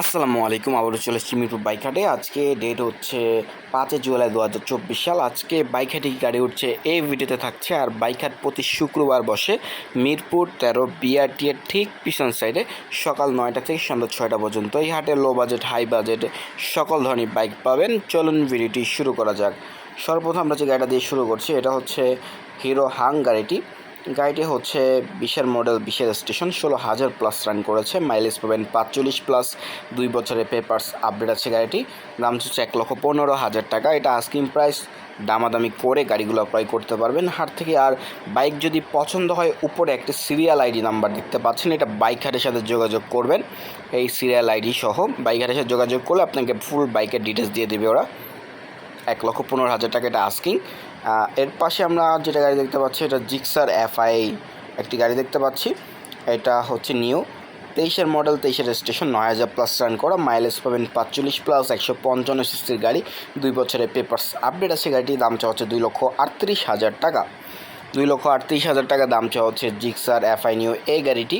আসসালামু আলাইকুম, আবারও চলে এসেছি মিরপুর বাইক হাটে আজকে ডেট হচ্ছে পাঁচই জুলাই দু হাজার চব্বিশ সাল। আজকে বাইক হাটে কি গাড়ি উঠছে এই ভিডিওতে থাকছে। আর বাইক হাট প্রতি শুক্রবার বসে মিরপুর তেরো বিআরটি এর ঠিক পিছন সাইডে সকাল নয়টা থেকে সন্ধ্যা ছয়টা পর্যন্ত। এই হাটে লো বাজেট হাই বাজেট সকল ধরনের বাইক পাবেন। চলুন ভিডিওটি শুরু করা যাক। সর্বপ্রথম আমরা যে গাড়িটা দিয়ে শুরু করছি, এটা হচ্ছে হিরো হাং গাড়িটি। গাড়িটি হচ্ছে বিশের মডেল বিশের স্টেশন ষোলো হাজার প্লাস রান করেছে। মাইলেজ পাবেন পাঁচচল্লিশ প্লাস দুই বছরের পেপার্স আপডেট আছে গাড়িটি। দাম হচ্ছে এক লক্ষ পনেরো হাজার টাকা। এটা আস্কিং প্রাইস দামাদামি করে গাড়িগুলো ক্রয় করতে পারবেন। হাট থেকে আর বাইক যদি পছন্দ হয়, উপরে একটা সিরিয়াল আইডি নাম্বার দেখতে পাচ্ছেন। এটা বাইক হাটের সাথে যোগাযোগ করবেন। এই সিরিয়াল আইডি সহ বাইক হাটের সাথে যোগাযোগ করলে আপনাকে ফুল বাইকের ডিটেলস দিয়ে দেবে ওরা। এক লক্ষ পনেরো হাজার টাকা এটা আস্কিং এর পাশে আমরা যেটা গাড়ি দেখতে পাচ্ছি, এটা জিক্সার এফআই একটি গাড়ি দেখতে পাচ্ছি। এটা হচ্ছে নিউ। তেইশের মডেল, তেইশের স্টেশন নয় হাজার প্লাস রান করা। মাইলেজ পাবেন পাঁচচল্লিশ প্লাস একশো পঞ্চান্ন সিসির গাড়ি। দুই বছরের পেপার্স আপডেট আছে গাড়িটির দাম চাওয়া হচ্ছে দুই লক্ষ আটত্রিশ হাজার টাকা। দুই লক্ষ আটত্রিশ হাজার টাকা দাম চাওয়া হচ্ছে জিক্সার এফআই নিউ। এই গাড়িটি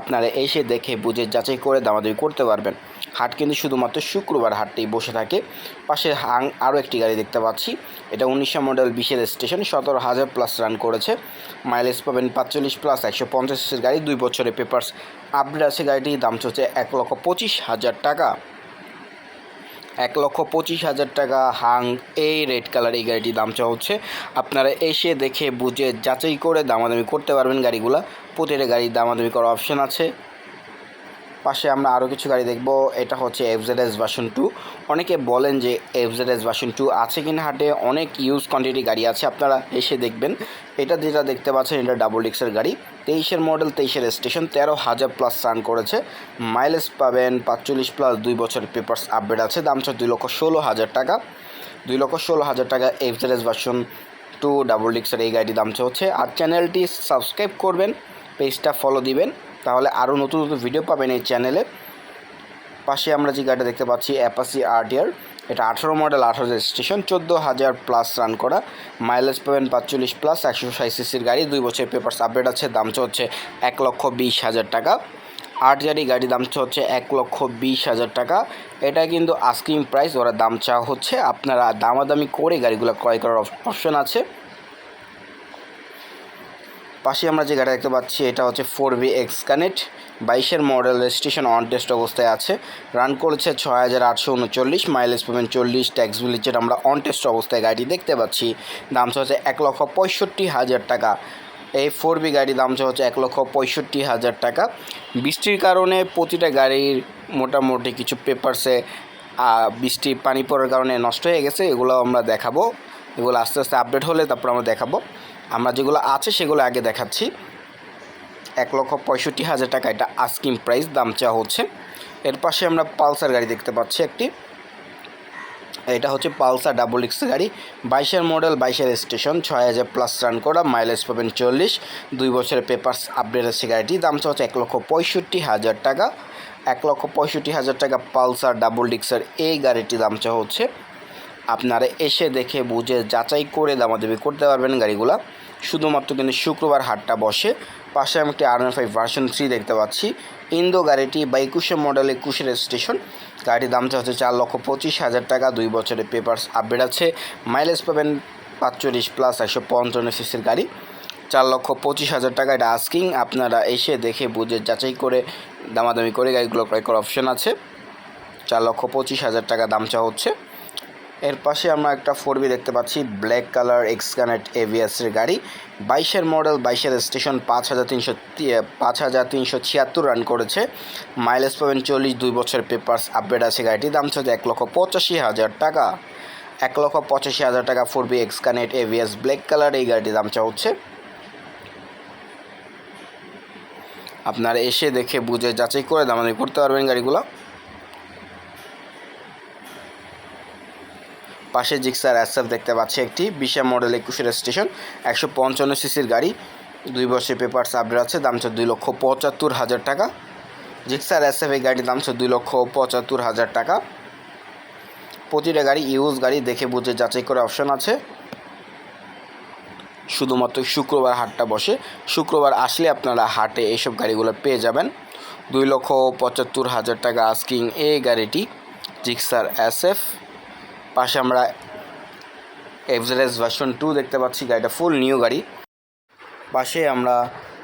আপনারা এসে দেখে, বুঝে, যাচাই করে দামাদামি করতে পারবেন। হাট কিন্তু শুধুমাত্র শুক্রবার হাটটি বসে থাকে। পাশে হাং আরও একটি গাড়ি দেখতে পাচ্ছি। এটা উনিশশো মডেল বিশের স্টেশন, সতেরো হাজার প্লাস রান করেছে। মাইলেজ পাবেন পাঁচচল্লিশ প্লাস একশো পঞ্চাশের গাড়ি। দুই বছরের পেপার্স আপডেট আছে গাড়িটির। দাম চলছে এক লক্ষ পঁচিশ হাজার টাকা। এক লক্ষ পঁচিশ হাজার টাকা হাং এই রেড কালার এই গাড়িটির দাম চাওয়া হচ্ছে আপনারা এসে দেখে বুঝে যাচাই করে দামাদামি করতে পারবেন গাড়িগুলা। প্রতিটা গাড়ির দামাদামি করার অপশন আছে। পাশে আমরা আরও কিছু গাড়ি দেখব। এটা হচ্ছে এফজেডএস ভার্সন টু অনেকে বলেন যে এফজেডএস ভার্সন টু আছে কিনা হাটে। অনেক ইউজ কোয়ান্টিটি গাড়ি আছে, আপনারা এসে দেখবেন। এটা যেটা দেখতে পাচ্ছেন, এটা ডাবল ডিক্সের গাড়ি। তেইশের মডেল তেইশের স্টেশন তেরো হাজার প্লাস রান করেছে। মাইলেজ পাবেন পাঁচচল্লিশ প্লাস দুই বছর পেপার্স আপডেট আছে। দাম হচ্ছে দুই লক্ষ ষোলো হাজার টাকা। দুই লক্ষ ষোলো হাজার টাকা এফজেডএস ভার্সন টু ডাবল ডিক্সের এই গাড়ির দাম হচ্ছে। আর চ্যানেলটি সাবস্ক্রাইব করবেন পেজটা ফলো দিবেন। তাহলে আরও নতুন নতুন ভিডিও পাবেন এই চ্যানেলে পাশে আমরা যে গাড়িটা দেখতে পাচ্ছি অ্যাপাসি আরটিআর এটা আঠারো মডেল আঠারো স্টেশন চোদ্দ হাজার প্লাস রান করা। মাইলেজ পাবেন পাঁচচল্লিশ প্লাস একশো ষাট সিসির গাড়ি। দুই বছর পেপার্স আপডেট আছে, দাম হচ্ছে এক লক্ষ বিশ হাজার টাকা। আটজারি গাড়ি দাম হচ্ছে এক লক্ষ বিশ হাজার টাকা। এটা কিন্তু আস্কিং প্রাইস ওরা দাম চাওয়া হচ্ছে। আপনারা দামাদামি করে গাড়িগুলো ক্রয় করার অপশন আছে। পাশে আমরা যে গাড়ি দেখতে পাচ্ছি, এটা হচ্ছে ফোর বি এক্স কানেক্ট, বাইশের মডেল, রেজিস্ট্রেশন অন টেস্ট অবস্থায় আছে। রান করেছে ছয় হাজার আটশো উনচল্লিশ মাইলেজ পাবেন চল্লিশ ট্যাক্স ভিলেজের আমরা অন টেস্ট অবস্থায় গাড়ি দেখতে পাচ্ছি। দাম হচ্ছে এক লক্ষ পঁয়ষট্টি হাজার টাকা। এই ফোর বি গাড়ি দাম হচ্ছে এক লক্ষ পঁয়ষট্টি হাজার টাকা। বৃষ্টির কারণে প্রতিটা গাড়ির মোটামুটি কিছু পেপারসে বৃষ্টি, পানি পড়ার কারণে নষ্ট হয়ে গেছে, এগুলো আমরা দেখাবো। এগুলো আস্তে আস্তে আপডেট হলে তারপর আমরা দেখাবো। আমরা যেগুলো আছে সেগুলো আগে দেখাচ্ছি। এক লক্ষ পঁয়ষট্টি হাজার টাকা এটা আস্কিং প্রাইস, দাম চাওয়া হচ্ছে। এর পাশে আমরা পালসার গাড়ি দেখতে পাচ্ছি একটি। এটা হচ্ছে পালসার ডাবল এক্স গাড়ি। বাইশের মডেল, বাইশের স্টেশন, ছয় হাজার প্লাস রান করা, মাইলেজ পাবেন চল্লিশ। দুই বছরের পেপার্স আপডেট আছে গাড়িটি, দাম হচ্ছে এক লক্ষ পঁয়ষট্টি হাজার টাকা। এক লক্ষ পঁয়ষট্টি হাজার টাকা পালসার ডাবল ডিক্সের এই গাড়িটির দাম চাওয়া হচ্ছে। আপনারা এসে দেখে বুঝে যাচাই করে দামাদামি করতে পারবেন গাড়িগুলা। শুধুমাত্র কিন্তু শুক্রবার হাটটা বসে। পাশে আমি একটি আর ফাইভ ভার্সন থ্রি দেখতে পাচ্ছি। ইন্দো গাড়িটি বা একুশে মডেল স্টেশন গাড়ির দামটা হচ্ছে চার লক্ষ পঁচিশ হাজার টাকা। দুই বছরের পেপার্স আপডেট আছে। মাইলেজ পাবেন পাঁচচল্লিশ প্লাস একশো পঞ্চান্ন সিসির গাড়ি। চার লক্ষ পঁচিশ হাজার টাকা। এটা আস্কিং আপনারা এসে দেখে বুঝে যাচাই করে দামাদামি করে গাড়িগুলো ক্রয় করার অপশন আছে। চার লক্ষ পঁচিশ হাজার টাকা দাম চা হচ্ছে। এর পাশে আমরা একটা ফোর দেখতে পাচ্ছি, ব্ল্যাক কালার এক্স কানেক্ট এভিএসের গাড়ি। বাইশের মডেল, বাইশের স্টেশন পাঁচ হাজার তিনশো পাঁচ হাজার তিনশো ছিয়াত্তর রান করেছে। মাইলেজ পাবেন চল্লিশ, দুই বছর পেপার্স আপডেট আছে গাড়িটির দাম হচ্ছে এক লক্ষ পঁচাশি হাজার টাকা। এক লক্ষ পঁচাশি হাজার টাকা four B X connect AVS black colour, এই গাড়িটির দাম চা হচ্ছে। আপনারা এসে দেখে বুঝে যাচাই করে দামাদামি করতে পারবেন গাড়িগুলো। পাশে জিক্সার অ্যাসএফ দেখতে পাচ্ছি একটি বিশা মডেল একুশের স্টেশন একশো পঞ্চান্ন সিসির গাড়ি। দুই বছর পেপার্স আপডেট আছে, দাম হচ্ছে দুই লক্ষ পঁচাত্তর হাজার টাকা। জিক্সার অ্যাসএফ এই গাড়ির দাম হচ্ছে দুই লক্ষ পঁচাত্তর হাজার টাকা। প্রতিটা গাড়ি ইউজ গাড়ি দেখে বুঝে যাচাই করে অপশন আছে। শুধুমাত্র শুক্রবার হাটটা বসে। শুক্রবার আসলে আপনারা হাটে এইসব গাড়িগুলো পেয়ে যাবেন। দুই লক্ষ পঁচাত্তর হাজার টাকা আস্কিং এই গাড়িটি, জিক্সার এস এফ। পাশে আমরা এফজেডএস ভার্সন টু দেখতে পাচ্ছি, গাড়িটা ফুল নিউ গাড়ি। পাশে আমরা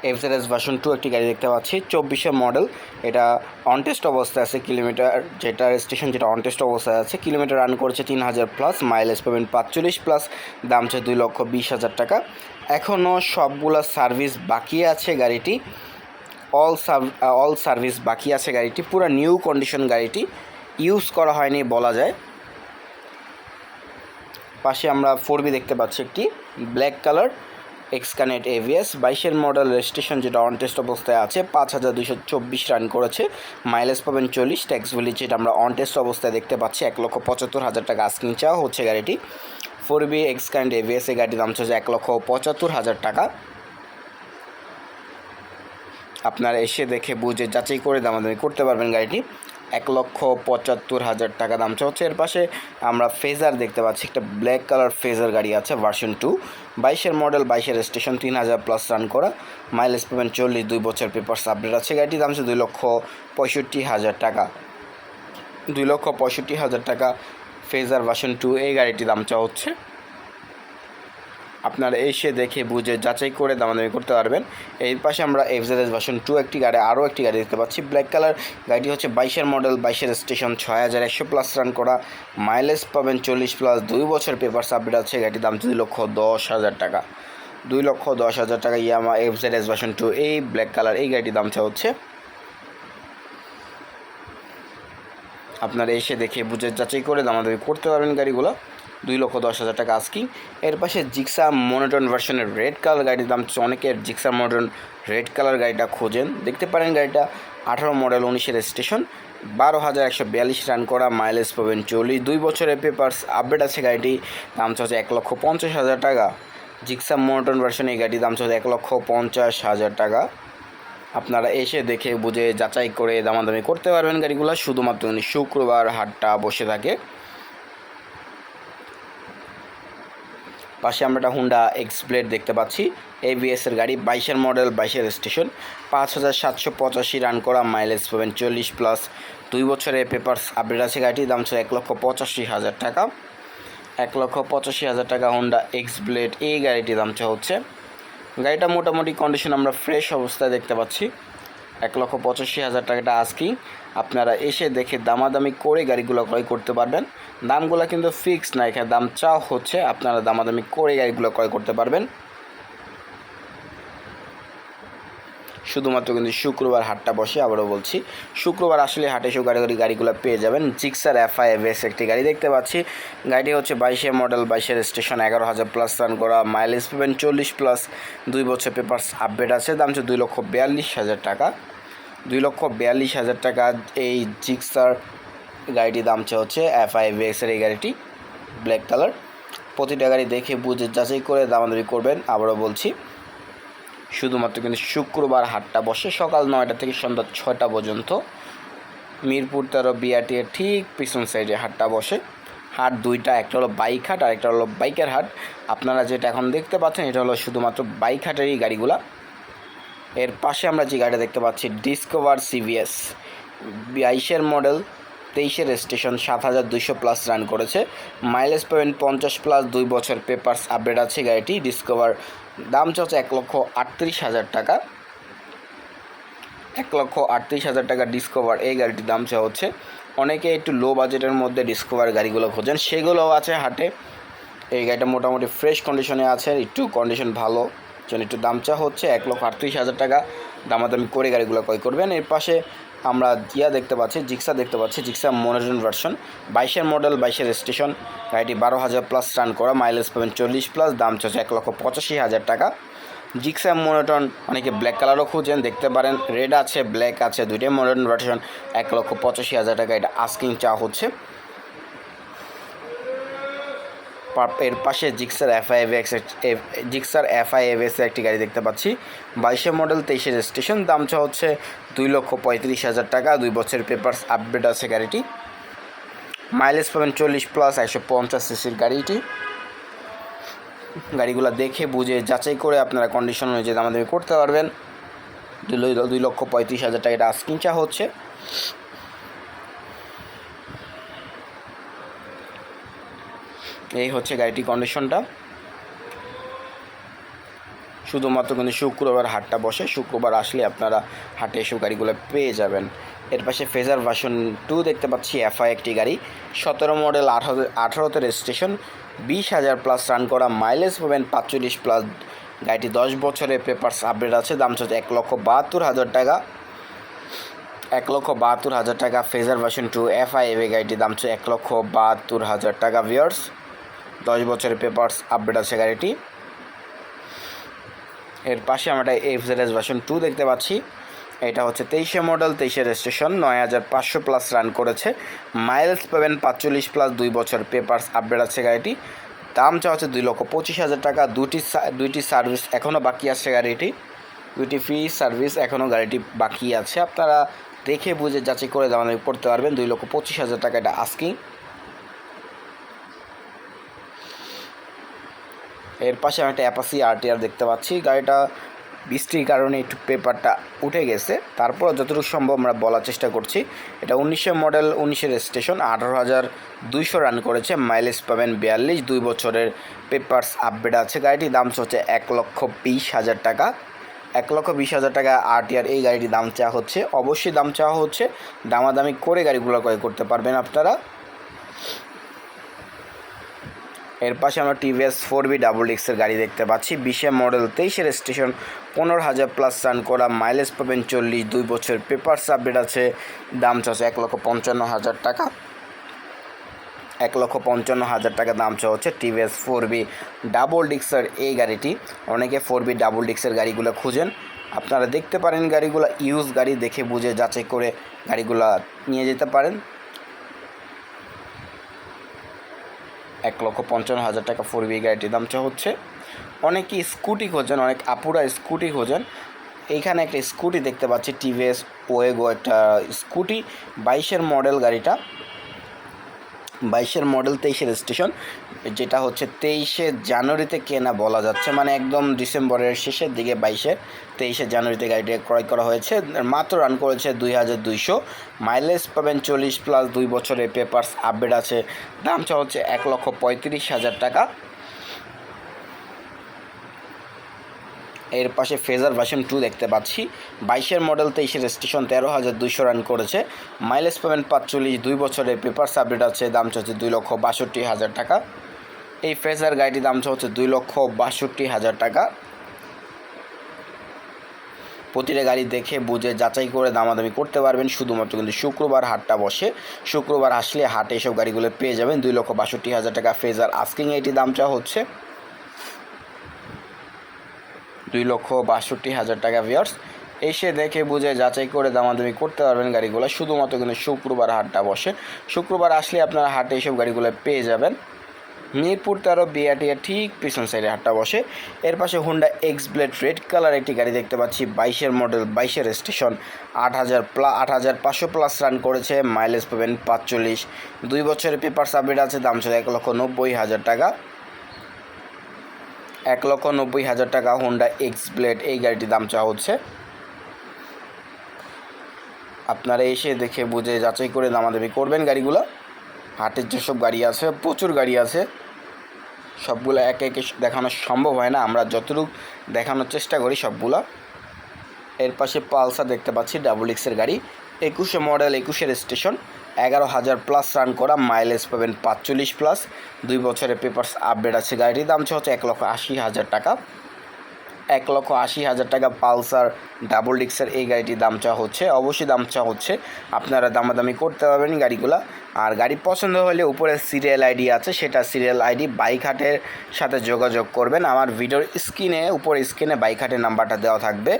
এফজেডএস ভার্সন টু একটি গাড়ি দেখতে পাচ্ছি চব্বিশের মডেল এটা অন টেস্ট অবস্থায় আছে কিলোমিটার যেটা স্টেশন যেটা অন টেস্ট অবস্থায় আছে কিলোমিটার রান করেছে তিন হাজার প্লাস মাইলেজ পাবেন পাঁচচল্লিশ প্লাস দাম হচ্ছে দুই লক্ষ বিশ হাজার টাকা। এখনও সবগুলো সার্ভিস বাকি আছে গাড়িটি। অল সার্ভ অল সার্ভিস বাকি আছে গাড়িটি, পুরো নিউ কন্ডিশন গাড়িটি। ইউজ করা হয়নি বলা যায়। পাশে আমরা ফোর বি দেখতে পাচ্ছি একটি black colour X connect AVS বাইশের মডেল রেজিস্ট্রেশন যেটা অন টেস্ট অবস্থায় আছে, পাঁচ হাজার দুশো চব্বিশ রান করেছে মাইলেজ পাবেন চল্লিশ ট্যাক্স ভ্যালি যেটা আমরা অন টেস্ট অবস্থায় দেখতে পাচ্ছি, এক লক্ষ পঁচাত্তর হাজার টাকা আস্কিং চাওয়া হচ্ছে গাড়িটি। ফোর বি এক্সকানেট এভিএস এই গাড়ির দাম চলছে এক লক্ষ পঁচাত্তর হাজার টাকা। আপনারা এসে দেখে বুঝে যাচাই করে দামাদামি করতে পারবেন গাড়িটি। এক লক্ষ পঁচাত্তর হাজার টাকা দাম হচ্ছে এর পাশে আমরা ফেজার দেখতে পাচ্ছি। একটা ব্ল্যাক কালার ফেজার গাড়ি আছে ভার্সন টু বাইশের মডেল বাইশের স্টেশন তিন হাজার প্লাস রান করা। মাইলেজ পাবেন চল্লিশ, দুই বছর পেপার আপডেট আছে। গাড়িটির দাম হচ্ছে দুই লক্ষ পঁয়ষট্টি হাজার টাকা। দুই লক্ষ পঁয়ষট্টি হাজার টাকা ফেজার ভার্সন টু এই গাড়িটির দাম চাওয়া হচ্ছে আপনারা এসে দেখে বুঝে যাচাই করে দামাদামি করতে পারবেন। এর পাশে আমরা এফজেডএস ভার্সন টু একটি গাড়ি, আরও একটি গাড়ি দেখতে পাচ্ছি। ব্ল্যাক কালার গাড়িটি হচ্ছে বাইশের মডেল বাইশের স্টেশন ছয় হাজার একশো প্লাস রান করা। মাইলেজ পাবেন চল্লিশ প্লাস দুই বছর পেপার আপডেট আছে। গাড়িটির দাম দুই লক্ষ দশ হাজার টাকা। দুই লক্ষ দশ হাজার টাকা ইয়ামা এফজেডএস ভার্সন টু এই ব্ল্যাক কালার এই গাড়িটির দাম হচ্ছে। আপনারা এসে দেখে বুঝে যাচাই করে দামাদামি করতে পারবেন গাড়িগুলো। দুই লক্ষ দশ হাজার টাকা আস্কিং এর পাশে জিক্সা মনোটন ভার্সনের রেড কালার গাড়ির দাম অনেকের জিক্সা মনোটন রেড কালার গাড়িটা খোঁজেন। দেখতে পারেন গাড়িটা আঠারো মডেল উনিশের স্টেশন বারো হাজার একশো বিয়াল্লিশ রান করা মাইলেজ পাবেন চল্লিশ। দুই বছরের পেপার্স আপডেট আছে গাড়িটি, দাম হচ্ছে এক লক্ষ পঞ্চাশ হাজার টাকা। জিক্সা মনোটন ভার্সন এই গাড়ির দাম হচ্ছে এক লক্ষ পঞ্চাশ হাজার টাকা। আপনারা এসে দেখে বুঝে যাচাই করে দামাদামি করতে পারবেন গাড়িগুলো। শুধুমাত্র শুক্রবার হাটটা বসে থাকে। পাশে আমরা একটা হুন্ডা এক্স এক্সপ্লেড দেখতে পাচ্ছি এভিএসের গাড়ি, বাইশের মডেল বাইশের স্টেশন পাঁচ হাজার সাতশো পঁচাশি রান করা মাইলেজ পাবেন চল্লিশ প্লাস দুই বছরের পেপার্স আপডেট আছে গাড়িটির দাম ছিল এক লক্ষ পঁচাশি হাজার টাকা। এক লক্ষ পঁচাশি হাজার টাকা হুন্ডা এক্স এক্সপ্লেড এই গাড়িটির দামটা হচ্ছে। গাড়িটা মোটামুটি কন্ডিশন আমরা ফ্রেশ অবস্থায় দেখতে পাচ্ছি। এক লক্ষ পঁচাশি হাজার টাকাটা আজকেই আপনারা এসে দেখে দামাদামি করে গাড়িগুলো ক্রয় করতে পারবেন। দামগুলো কিন্তু ফিক্সড না, এখানে দাম চাও হচ্ছে, আপনারা দামাদামি করে গাড়িগুলো ক্রয় করতে পারবেন। শুধুমাত্র কিন্তু শুক্রবার হাটটা বসে, আবারও বলছি। শুক্রবার আসলে হাটে গাড়ি গাড়ি গাড়িগুলো পেয়ে যাবেন। জিক্সার এফআই এস একটি গাড়ি দেখতে পাচ্ছি। গাড়িটি হচ্ছে বাইশে মডেল বাইশের স্টেশন এগারো হাজার প্লাস রান করা মাইলেজ পাবেন চল্লিশ প্লাস দুই বছর পেপার আপডেট আছে, দাম হচ্ছে দুই লক্ষ বিয়াল্লিশ হাজার টাকা। দুই লক্ষ বিয়াল্লিশ হাজার টাকা এই জিক্সার গাড়িটির দাম হচ্ছে এফআই এর এই গাড়িটি ব্ল্যাক কালার প্রতিটা গাড়ি দেখে বুঝে যাচাই করে দামাদামি করবেন, আবারও বলছি। শুধুমাত্র কিন্তু শুক্রবার হাটটা বসে সকাল নয়টা থেকে সন্ধ্যা ছয়টা পর্যন্ত। মিরপুর তেরো বিআরটির ঠিক পিছন সাইডে হাটটা বসে। হাট দুইটা, একটা হলো বাইক হাট আর একটা হলো বাইকের হাট। আপনারা যেটা এখন দেখতে পাচ্ছেন, এটা হলো শুধুমাত্র বাইক হাটেরই গাড়িগুলা। এর পাশে আমরা যে গাড়িটা দেখতে পাচ্ছি ডিসকভার সিভিএস বাইশের মডেল তেইশের স্টেশন সাত হাজার দুইশো প্লাস রান করেছে। মাইলেজ পয়েন্ট পঞ্চাশ প্লাস দুই বছর পেপার্স আপডেট আছে গাড়িটি। ডিসকভার দাম চলছে এক লক্ষ আটত্রিশ হাজার টাকা। এক লক্ষ আটত্রিশ হাজার টাকা ডিসকভার এই গাড়িটির দাম চা হচ্ছে। অনেকে একটু লো বাজেটের মধ্যে ডিসকভার গাড়িগুলো খোঁজেন। সেগুলোও আছে হাটে। এই গাড়িটা মোটামুটি ফ্রেশ কন্ডিশনে আছে। একটু কন্ডিশন ভালো। জন্য একটু দাম চা হচ্ছে। এক লক্ষ আটত্রিশ হাজার টাকা। দামাদামি করে গাড়িগুলো ক্রয় করবেন। এর পাশে আমরা ইয়া দেখতে পাচ্ছি, জিক্সা দেখতে পাচ্ছি, জিক্সা মনোরঞ্জন ভার্সন বাইশের মডেল বাইশের স্টেশন গাড়িটি বারো হাজার প্লাস রান করা মাইলেজ পাবেন চল্লিশ প্লাস দাম চলছে এক লক্ষ পঁচাশি হাজার টাকা। জিক্সা মনোটন অনেকে ব্ল্যাক কালারও খুঁজেন, দেখতে পারেন রেড আছে ব্ল্যাক আছে, দুইটাই মনোটন ভার্সন এক লক্ষ পঁচাশি হাজার টাকা। এটা আস্কিং চা হচ্ছে। এর পাশে জিক্সার এফআইএভএক্স জিক্সার এফআইএভএস একটি গাড়ি দেখতে পাচ্ছি। বাইশে মডেল তেইশের স্টেশন দামটা হচ্ছে দুই লক্ষ পঁয়ত্রিশ হাজার টাকা। দুই বছরের পেপার্স আপডেট আছে গাড়িটি। মাইলেজ পাবেন চল্লিশ প্লাস একশো পঞ্চাশ সিসির গাড়িটি। গাড়িগুলো দেখে, বুঝে, যাচাই করে আপনারা কন্ডিশন অনুযায়ী আমাদের করতে পারবেন। দুই লক্ষ পঁয়ত্রিশ হাজার টাকা এটা আস্কিং চা হচ্ছে। এই হচ্ছে গাড়িটি কন্ডিশনটা শুধুমাত্র কিন্তু শুক্রবার হাটটা বসে, শুক্রবার আসলে আপনারা হাটে এসব গাড়িগুলো পেয়ে যাবেন। এর পাশে ফেজার ভার্সন টু দেখতে পাচ্ছি এফআই একটি গাড়ি। সতেরো মডেল আঠারো, আঠারোতে রেজিস্ট্রেশন বিশ হাজার প্লাস রান করা মাইলেজ পাবেন, পাঁচচল্লিশ প্লাস গাড়িটি দশ বছরের পেপারস আপডেট আছে, দাম চলছে এক লক্ষ বাহাত্তর হাজার টাকা। এক লক্ষ বাহাত্তর হাজার টাকা ফেজার ভার্সন টু এফআই এভে গাড়িটির দাম হচ্ছে এক লক্ষ বাহাত্তর হাজার টাকা ভিয়ার্স দশ বছরের পেপারস আপডেট আছে গাড়িটি। এর পাশে আমরা F Z S version two দেখতে পাচ্ছি। এটা হচ্ছে তেইশে মডেল তেইশে রেজিস্ট্রেশন নয় হাজার পাঁচশো প্লাস রান করেছে। মাইলস পাবেন পাঁচচল্লিশ প্লাস দুই বছর পেপারস আপডেট আছে গাড়িটি। দাম চা হচ্ছে দুই লক্ষ পঁচিশ হাজার টাকা। দুটি দুইটি সার্ভিস এখনও বাকি আছে গাড়িটি। দুইটি ফ্রি সার্ভিস এখনও গাড়িটি বাকি আছে। আপনারা দেখে বুঝে যাচাই করে দাম করতে পারবেন। দুই লক্ষ পঁচিশ হাজার টাকা এটা আস্কিং এর পাশে আমি একটা অ্যাপাসি আরটিআর দেখতে পাচ্ছি। গাড়িটা বৃষ্টির কারণে একটু পেপারটা উঠে গেছে। তারপর যতটুকু সম্ভব আমরা বলার চেষ্টা করছি। এটা উনিশশো মডেল উনিশের স্টেশন আঠারো হাজার দুইশো রান করেছে মাইলেজ পাবেন বিয়াল্লিশ, দুই বছরের পেপার্স আপডেট আছে। গাড়িটির দাম হচ্ছে এক লক্ষ বিশ হাজার টাকা। এক লক্ষ বিশ হাজার টাকা আরটিআর এই গাড়িটির দাম চাওয়া হচ্ছে। অবশ্যই দাম চাওয়া হচ্ছে। দামাদামি করে গাড়িগুলো ক্রয় করতে পারবেন আপনারা। এর পাশে আমরা টিভিএস ফোর বি ডাবল ডিক্সের গাড়ি দেখতে পাচ্ছি। বিশে মডেল তেইশের স্টেশন, পনেরো হাজার প্লাস রান করা মাইলেজ পাবেন চল্লিশ, দুই বছর পেপার আপডেট আছে। দাম চাচ্ছে এক লক্ষ পঞ্চান্ন হাজার টাকা। এক লক্ষ পঞ্চান্ন হাজার টাকা দাম চাওয়া হচ্ছে টিভিএস ফোর বি ডাবল ডিক্সের এই গাড়িটি। অনেকে ফোর বি ডাবল ডিক্সের গাড়িগুলো খুঁজেন। আপনারা দেখতে পারেন গাড়িগুলো ইউজ গাড়ি দেখে বুঝে যাচাই করে গাড়িগুলো নিয়ে যেতে পারেন। এক লক্ষ পঞ্চান্ন হাজার টাকা ফোর বি গাড়িটির দাম চা হচ্ছে। অনেকেই স্কুটি খোঁজেন, অনেক আপুরা স্কুটি খোঁজেন। এইখানে একটা স্কুটি দেখতে পাচ্ছি টিভিএস ওয়েগো একটা স্কুটি বাইশের মডেল গাড়িটা। বাইশের মডেল, তেইশের স্টেশন যেটা হচ্ছে তেইশে জানুয়ারিতে কেনা বলা যাচ্ছে। মানে একদম ডিসেম্বরের শেষের দিকে বাইশে, তেইশে জানুয়ারিতে গাড়িটি ক্রয় করা হয়েছে। মাত্র রান করেছে দুই হাজার দুইশো। মাইলেজ পাবেন চল্লিশ প্লাস দুই বছরের পেপার্স আপডেট আছে। দামটা হচ্ছে এক লক্ষ পঁয়ত্রিশ হাজার টাকা। এর পাশে ফেজার ভার্সন টু দেখতে পাচ্ছি। বাইশের মডেল তেইশের স্টেশন তেরো হাজার দুইশো রান করেছে। মাইলেজ পাবেন পাঁচচল্লিশ, দুই বছরের পেপার আপডেট আছে, দাম হচ্ছে দুই লক্ষ বাষট্টি হাজার টাকা। এই ফেজার গাড়িটির দাম হচ্ছে দুই লক্ষ বাষট্টি হাজার টাকা। প্রতিটা গাড়ি দেখে, বুঝে, যাচাই করে দামাদামি করতে পারবেন। শুধুমাত্র কিন্তু শুক্রবার হাটটা বসে। শুক্রবার আসলে হাটে এসব গাড়িগুলো পেয়ে যাবেন। দুই লক্ষ বাষট্টি হাজার টাকা ফেজার আস্কিং এইটি দামটা হচ্ছে। দুই লক্ষ বাষট্টি হাজার টাকা ভিয়ার্স এসে দেখে বুঝে যাচাই করে দামাদামি করতে পারবেন গাড়িগুলো। শুধুমাত্র কিন্তু শুক্রবার হাটটা বসে। শুক্রবার আসলে আপনারা হাটে এইসব গাড়িগুলো পেয়ে যাবেন। মিরপুর তেরো বিআটিয়া ঠিক পিছন সাইডে হাটটা বসে। এর পাশে Honda X blade red colour একটি গাড়ি দেখতে পাচ্ছি। বাইশের মডেল বাইশের স্টেশন আট হাজার প্লা আট হাজার পাঁচশো প্লাস রান করেছে। মাইলেজ পাবেন পাঁচচল্লিশ। দুই বছরের পেপার সাবমিট আছে। দাম ছিল এক লক্ষ নব্বই হাজার টাকা। এক লক্ষ নব্বই হাজার টাকা হোন্ডা এক্স ব্লেড এই গাড়িটির দাম চাওয়া হচ্ছে। আপনারা এসে দেখে বুঝে যাচাই করে দামাদামি করবেন গাড়িগুলো। হাটের যেসব গাড়ি আছে, প্রচুর গাড়ি আছে, সবগুলো একে একে দেখানো সম্ভব হয় না। আমরা যতটুকু দেখানোর চেষ্টা করি সবগুলো। এর পাশে পালসার দেখতে পাচ্ছি, ডাবল এক্সের গাড়ি, একুশে মডেল, একুশের স্টেশন। এগারো হাজার প্লাস রান করা মাইলেজ পাবেন পাঁচচল্লিশ প্লাস দুই বছরের পেপারস আপডেট আছে গাড়িটির দাম হচ্ছে এক লক্ষ আশি হাজার টাকা। এক লক্ষ আশি হাজার টাকা পালসার ডাবল ডিক্সের এই গাড়িটির দাম চাওয়া হচ্ছে। অবশ্যই দাম চাওয়া হচ্ছে। আপনারা দামাদামি করতে পারবেন গাড়িগুলো। আর গাড়ি পছন্দ হলে উপরে সিরিয়াল আইডি আছে, সেটা সিরিয়াল আইডি বাইক হাটের সাথে যোগাযোগ করবেন। আমার ভিডিওর স্ক্রিনে উপরে স্ক্রিনে বাইক হাটের নাম্বারটা দেওয়া থাকবে।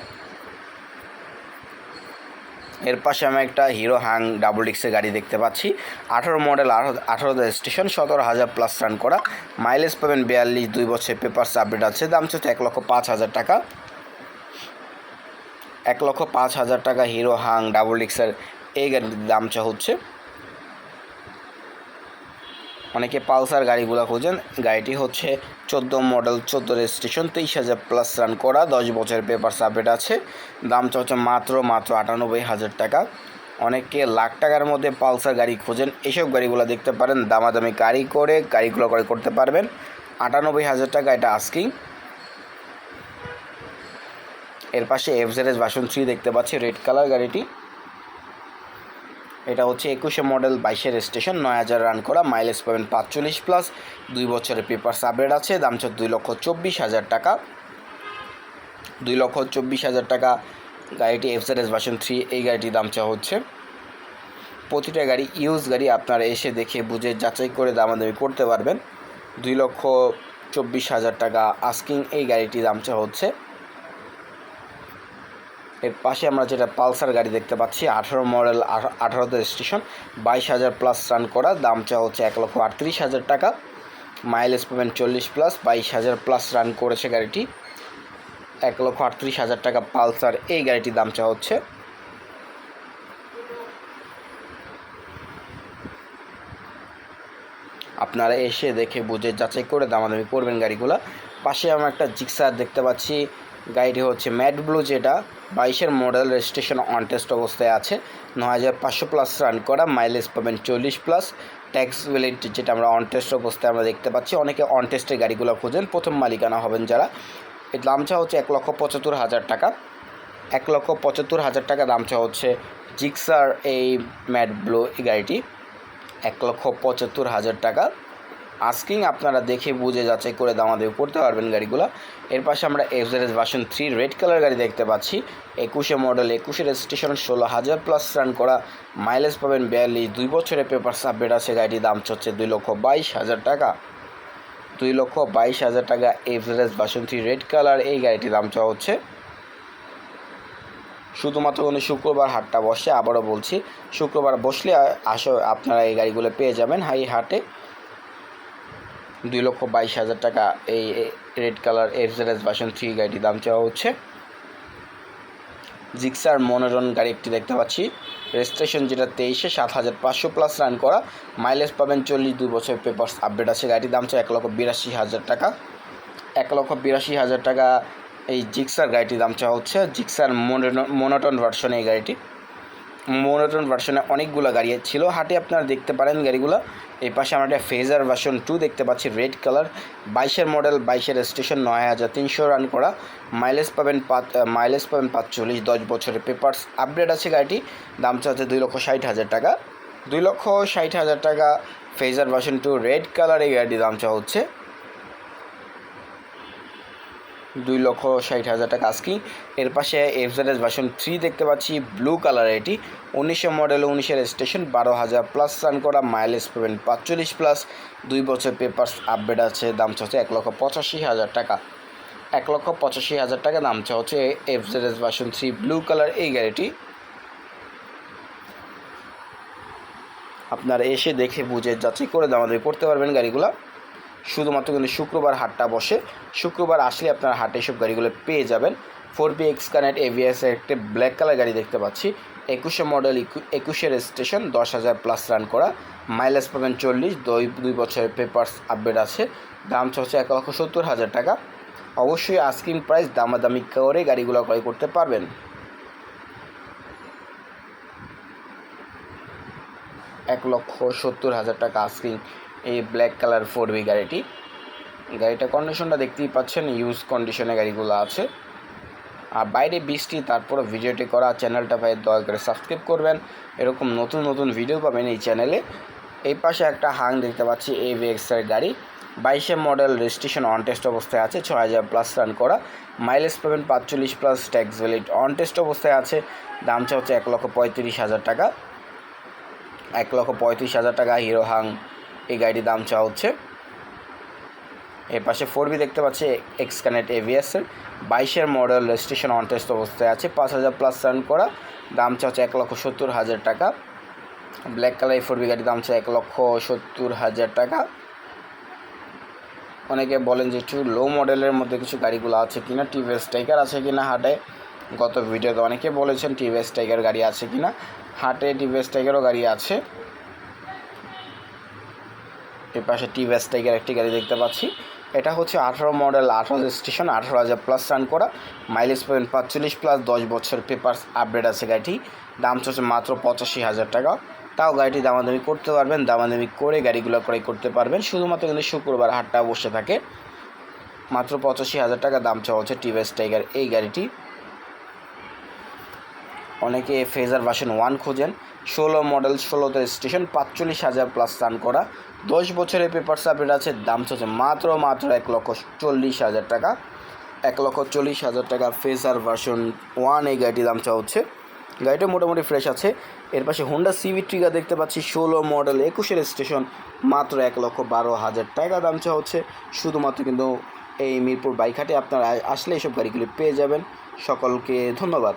এর পাশে আমি একটা হিরো হাং ডাবল ডিক্সের গাড়ি দেখতে পাচ্ছি। আঠারো মডেল, আঠারো স্টেশন, সতেরো হাজার প্লাস রান করা। মাইলেজ পাবেন বিয়াল্লিশ, দুই বছর পেপার আপডেট আছে। দাম চলছে এক লক্ষ পাঁচ হাজার টাকা। এক লক্ষ পাঁচ হাজার টাকা হিরো হাং ডাবল ডিক্সের এই গাড়ির দাম চা হচ্ছে। অনেকে পালসার গাড়িগুলো খোঁজেন। গাড়িটি হচ্ছে চোদ্দ মডেল চোদ্দ রেজিস্ট্রেশন তেইশ হাজার প্লাস রান করা, দশ বছরের পেপার সাবমিট আছে। দাম হচ্ছে মাত্র মাত্র আটানব্বই হাজার টাকা। অনেকে লাখ টাকার মধ্যে পালসার গাড়ি খোঁজেন। এইসব গাড়িগুলো দেখতে পারেন, দামাদামি গাড়ি করে গাড়িগুলো করে করতে পারবেন। আটানব্বই হাজার টাকা এটা আস্কিং এর পাশে এফজেরেস বাসন থ্রি দেখতে পাচ্ছি রেড কালার গাড়িটি। এটা হচ্ছে একুশে মডেল, বাইশের স্টেশন নয় হাজার রান করা মাইলেজ পাবেন পাঁচচল্লিশ প্লাস দুই বছরের পেপার সাবরেট আছে, দাম হচ্ছে দুই লক্ষ চব্বিশ হাজার টাকা। দুই লক্ষ চব্বিশ হাজার টাকা, গাড়িটি এফজেরেস বাসন থ্রি এই গাড়িটির দাম চা হচ্ছে। প্রতিটা গাড়ি ইউজ গাড়ি আপনারা এসে দেখে বুঝে যাচাই করে দামাদামি করতে পারবেন। দুই লক্ষ চব্বিশ হাজার টাকা আস্কিং এই গাড়িটির দাম চা হচ্ছে। এর পাশে আমরা যেটা পালসার গাড়ি দেখতে পাচ্ছি, আঠারো মডেল আঠারোতে স্টেশন বাইশ হাজার প্লাস রান করা, দাম চা হচ্ছে এক লক্ষ আটত্রিশ হাজার টাকা। মাইলেজ পাবেন চল্লিশ প্লাস বাইশ হাজার প্লাস রান করেছে গাড়িটি। এক লক্ষ আটত্রিশ হাজার টাকা পালসার, এই গাড়িটির দাম চা হচ্ছে। আপনারা এসে দেখে বুঝে যাচাই করে দামাদামি করবেন গাড়িগুলো। পাশে আমরা একটা জিক্সার দেখতে পাচ্ছি গাড়িটি হচ্ছে ম্যাট ব্লু যেটা বাইশের মডেল রেজিস্ট্রেশন অন টেস্ট অবস্থায় আছে। ন হাজার পাঁচশো প্লাস রান করা, মাইলেজ পাবেন চল্লিশ প্লাস। ট্যাক্স ভ্যালিড যেটা আমরা অন টেস্ট অবস্থায় আমরা দেখতে পাচ্ছি। অনেকে অন টেস্টের গাড়িগুলো খোঁজেন। প্রথম মালিকানা হবেন যারা। এর দামটা হচ্ছে এক লক্ষ পঁচাত্তর হাজার টাকা। এক লক্ষ পঁচাত্তর হাজার টাকা দামটা হচ্ছে জিক্সার এই ম্যাট ব্লু এই গাড়িটি। এক লক্ষ পঁচাত্তর হাজার টাকা। আস্কিং আপনারা দেখে বুঝে যাচাই করে দামাদামি করতে পারবেন গাড়িগুলো। এর পাশে আমরা FZS version three red colour গাড়ি দেখতে পাচ্ছি। একুশে মডেল একুশে রেজিস্ট্রেশন ষোলো হাজার প্লাস রান করা। মাইলেজ পাবেন বিয়াল্লিশ, দুই বছরের পেপার সাবমিট আছে। গাড়িটির দাম হচ্ছে দুই লক্ষ বাইশ হাজার টাকা। দুই লক্ষ বাইশ হাজার টাকা FZS version three red colour এই গাড়িটির দাম চাওয়া হচ্ছে। শুধুমাত্র কোনো শুক্রবার হাটটা বসে, আবারও বলছি, শুক্রবার বসলে আসো, আপনারা এই গাড়িগুলো পেয়ে যাবেন হাই হাটে। দুই লক্ষ বাইশ হাজার টাকা এই red colour FZS version three গাড়িটির দাম চাওয়া হচ্ছে। জিক্সার মনোরন গাড়ি একটি দেখতে পাচ্ছি। রেজিস্ট্রেশন যেটা তেইশে, সাত হাজার পাঁচশো প্লাস রান করা। মাইলেজ পাবেন চল্লিশ দুই বছর পেপার আপডেট আছে। গাড়ির দাম চাই এক লক্ষ বিরাশি হাজার টাকা। এক লক্ষ বিরাশি হাজার টাকা এই জিক্সার গাড়িটির দাম চাওয়া হচ্ছে। জিক্সার মোনোটন ভার্সন এই গাড়িটি। মোনোটন ভার্সনে অনেকগুলো গাড়ি ছিল। হাটে আপনারা দেখতে পারেন গাড়িগুলো। এই পাশে আমরা একটা ফেজার ভার্সন টু দেখতে পাচ্ছি রেড কালার বাইশের মডেল বাইশের স্টেশন নয় হাজার তিনশো রান করা। মাইলেজ পাবেন পাঁচ মাইলেজ পাবেন পাঁচচল্লিশ, দশ বছরের পেপার্স আপডেট আছে গাড়িটি। দাম চাচ্ছে দুই লক্ষ ষাট হাজার টাকা। দুই লক্ষ ষাট হাজার টাকা Fazer version two red colour এই গাড়িটির দাম চাওয়া হচ্ছে। দুই লক্ষ ষাট হাজার টাকা আজকি। এর পাশে এফজেডএস ভার্সন থ্রি দেখতে পাচ্ছি ব্লু কালার এটি। উনিশশো মডেল উনিশের স্টেশন বারো হাজার প্লাস রান করা মাইলেজ পাবেন পাঁচচল্লিশ প্লাস দুই বছর পেপার আপডেট আছে, দাম হচ্ছে এক লক্ষ পঁচাশি হাজার টাকা। এক লক্ষ পঁচাশি হাজার টাকা দাম হচ্ছে FZS version three blue colour এই গাড়িটি। আপনারা এসে দেখে বুঝে যাচাই করে দামাদামি করতে পারবেন গাড়িগুলো। শুধুমাত্র কিন্তু শুক্রবার হাটটা বসে। শুক্রবার আসলে আপনার হাটে এসব গাড়িগুলো পেয়ে যাবেন। ফোর বি এক্স কানেক্ট এভিএসের একটি ব্ল্যাক কালার গাড়ি দেখতে পাচ্ছি। একুশে মডেল একুশের স্টেশন দশ হাজার প্লাস রান করা। মাইলেজ পাবেন চল্লিশ, দুই দুই বছরের পেপার্স আপডেট আছে। দাম হচ্ছে এক লক্ষ সত্তর হাজার টাকা। অবশ্যই আস্কিং প্রাইস দামাদামি করে গাড়িগুলো ক্রয় করতে পারবেন। এক লক্ষ সত্তর হাজার টাকা আস্কিং এই ব্ল্যাক কালার ফোর বি গাড়িটি। গাড়িটা কন্ডিশনটা দেখতেই পাচ্ছেন ইউজ কন্ডিশনে গাড়িগুলো আছে। আর বাইরে বৃষ্টি তারপরে ভিডিওটি করা চ্যানেলটা ভাই দয়া করে সাবস্ক্রাইব করবেন। এরকম নতুন নতুন ভিডিও পাবেন এই চ্যানেলে এই পাশে একটা হাং দেখতে পাচ্ছি এই এর গাড়ি। বাইশে মডেল রেজিস্ট্রেশন অন টেস্ট অবস্থায় আছে ছ হাজার প্লাস রান করা। মাইলেজ পাবেন পাঁচচল্লিশ plus tax valid on test অবস্থায় আছে দামটা হচ্ছে এক লক্ষ পঁয়ত্রিশ হাজার টাকা। এক লক্ষ পঁয়ত্রিশ হাজার টাকা হিরো হাং এই গাড়িটির দাম চাওয়া হচ্ছে। এর পাশে ফোর বি দেখতে পাচ্ছি এক্স কানেক্ট এভিএসের বাইশের মডেল রেজিস্ট্রেশন অন টেস্ট অবস্থায় আছে, পাঁচ হাজার প্লাস রান করা। দাম চাচ্ছে এক লক্ষ সত্তর হাজার টাকা। ব্ল্যাক কালার ফোর বি গাড়ির দাম চায় এক লক্ষ সত্তর হাজার টাকা। অনেকে বলেন যে একটু লো মডেলের মধ্যে কিছু গাড়িগুলো আছে কিনা টিভিএস টাইগার আছে কিনা হাটে। গত ভিডিওতে অনেকে বলেছেন টিভিএস টাইগার গাড়ি আছে কিনা। হাটে টিভিএস টাইগারও গাড়ি আছে। এর পাশে টিভিএস টাইগার একটি গাড়ি দেখতে পাচ্ছি। এটা হচ্ছে আঠারো মডেল, আঠারো স্টেশন আঠারো হাজার প্লাস রান করা। মাইলেজ পাবেন পাঁচচল্লিশ প্লাস দশ বছর পেপারস আপডেট আছে গাড়িটি। দাম চলছে মাত্র পঁচাশি হাজার টাকা। তাও গাড়িটি দামাদামি করতে পারবেন, দামাদামি করে গাড়িগুলো ক্রয় করতে পারবেন। শুধুমাত্র কিন্তু শুক্রবার হাটটা বসে থাকে। মাত্র পঁচাশি হাজার টাকা দাম চাওয়া হচ্ছে টিভিএস টাইগার এই গাড়িটি। অনেকে ফেজার ভার্সন ওয়ান খোঁজেন। ষোলো মডেল, ষোলোতে স্টেশন, পাঁচচল্লিশ হাজার প্লাস রান করা। দশ বছরের পেপার আপডেট আছে, দাম চলছে মাত্র মাত্র এক লক্ষ চল্লিশ হাজার টাকা। এক লক্ষ চল্লিশ হাজার টাকা ফেজার ভার্সন ওয়ান এই গাড়িটির দাম চাওয়া হচ্ছে গাড়িটা মোটামুটি ফ্রেশ আছে। এর পাশে হোন্ডা সিভি ট্রিগার দেখতে পাচ্ছি, ষোলো মডেল, একুশের স্টেশন মাত্র এক লক্ষ বারো হাজার টাকা দাম চাওয়া হচ্ছে শুধুমাত্র কিন্তু এই মিরপুর বাইকহাটে আপনারা আসলে এসব গাড়িগুলি পেয়ে যাবেন। সকলকে ধন্যবাদ।